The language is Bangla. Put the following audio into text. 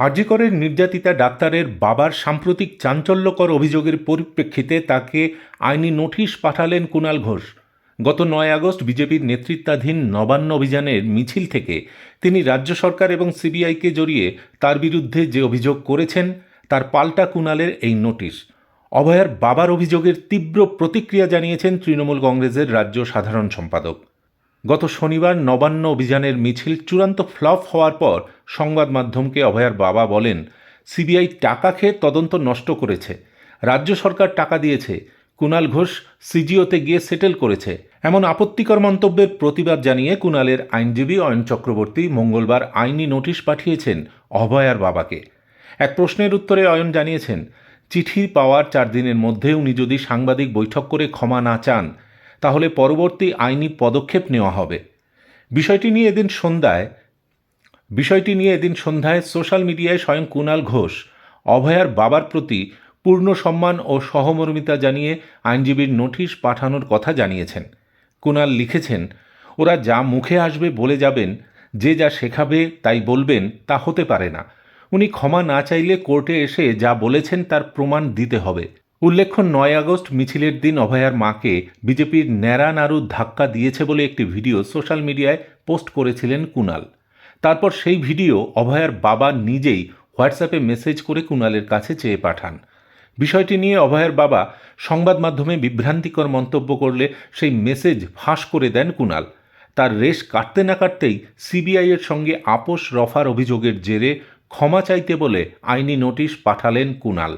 আরজিকরের নির্যাতিতা ডাক্তারের বাবার সাম্প্রতিক চাঞ্চল্যকর অভিযোগের পরিপ্রেক্ষিতে তাকে আইনি নোটিশ পাঠালেন কুণাল ঘোষ। গত নয় আগস্ট বিজেপির নেতৃত্বাধীন নবান্ন অভিযানের মিছিল থেকে তিনি রাজ্য সরকার এবং সিবিআইকে জড়িয়ে তার বিরুদ্ধে যে অভিযোগ করেছেন, তার পাল্টা কুণালের এই নোটিশ। অভয়ার বাবার অভিযোগের তীব্র প্রতিক্রিয়া জানিয়েছেন তৃণমূল কংগ্রেসের রাজ্য সাধারণ সম্পাদক। গত শনিবার নবান্ন অভিযানের মিছিল চূড়ান্ত ফ্লপ হওয়ার পর সংবাদ মাধ্যমকে অভয়ার বাবা বলেন, সিবিআই টাকা খেয়ে তদন্ত নষ্ট করেছে। রাজ্য সরকার টাকা দিয়েছে। কুণাল ঘোষ সিজিওতে গিয়ে সেটেল করেছে। এমন আপত্তিকর মন্তব্যের প্রতিবাদ জানিয়ে কুণালের আইনজীবী অয়ন চক্রবর্তী মঙ্গলবার আইনি নোটিশ পাঠিয়েছেন অভয়ার বাবাকে। এক প্রশ্নের উত্তরে অয়ন জানিয়েছেন, চিঠি পাওয়ার চার দিনের মধ্যে উনি যদি সাংবাদিক বৈঠক করে ক্ষমা না চান তাহলে পরবর্তী আইনি পদক্ষেপ নেওয়া হবে। বিষয়টি নিয়ে এদিন সন্ধ্যায়, বিষয়টি নিয়ে এদিন সন্ধ্যায় সোশ্যাল মিডিয়ায় স্বয়ং কুণাল ঘোষ, অভয়ার বাবার প্রতি পূর্ণ সম্মান ও সহমর্মিতা জানিয়ে আইনজীবীর নোটিশ পাঠানোর কথা জানিয়েছেন। কুণাল লিখেছেন, ওরা যা মুখে আসবে বলে যাবেন, যে যা শেখাবে তাই বলবেন, তা হতে পারে না। উনি ক্ষমা না চাইলে কোর্টে এসে যা বলেছেন তার প্রমাণ দিতে হবে। উল্লেখ্য, নয় আগস্ট মিছিলের দিন অভয়ার মাকে বিজেপির ন্যাড়া নাড়ু ধাক্কা দিয়েছে বলে একটি ভিডিও সোশ্যাল মিডিয়ায় পোস্ট করেছিলেন কুনাল। তারপর সেই ভিডিও অভয়ার বাবা নিজেই হোয়াটসঅ্যাপে মেসেজ করে কুনালের কাছে চেয়ে পাঠান। বিষয়টি নিয়ে অভয়ার বাবা সংবাদ মাধ্যমে বিভ্রান্তিকর মন্তব্য করলে সেই মেসেজ ফাঁস করে দেন কুনাল। তার রেশ কাটতে না কাটতেই সিবিআইয়ের সঙ্গে আপোষ রফার অভিযোগের জেরে ক্ষমা চাইতে বলে আইনি নোটিশ পাঠালেন কুণাল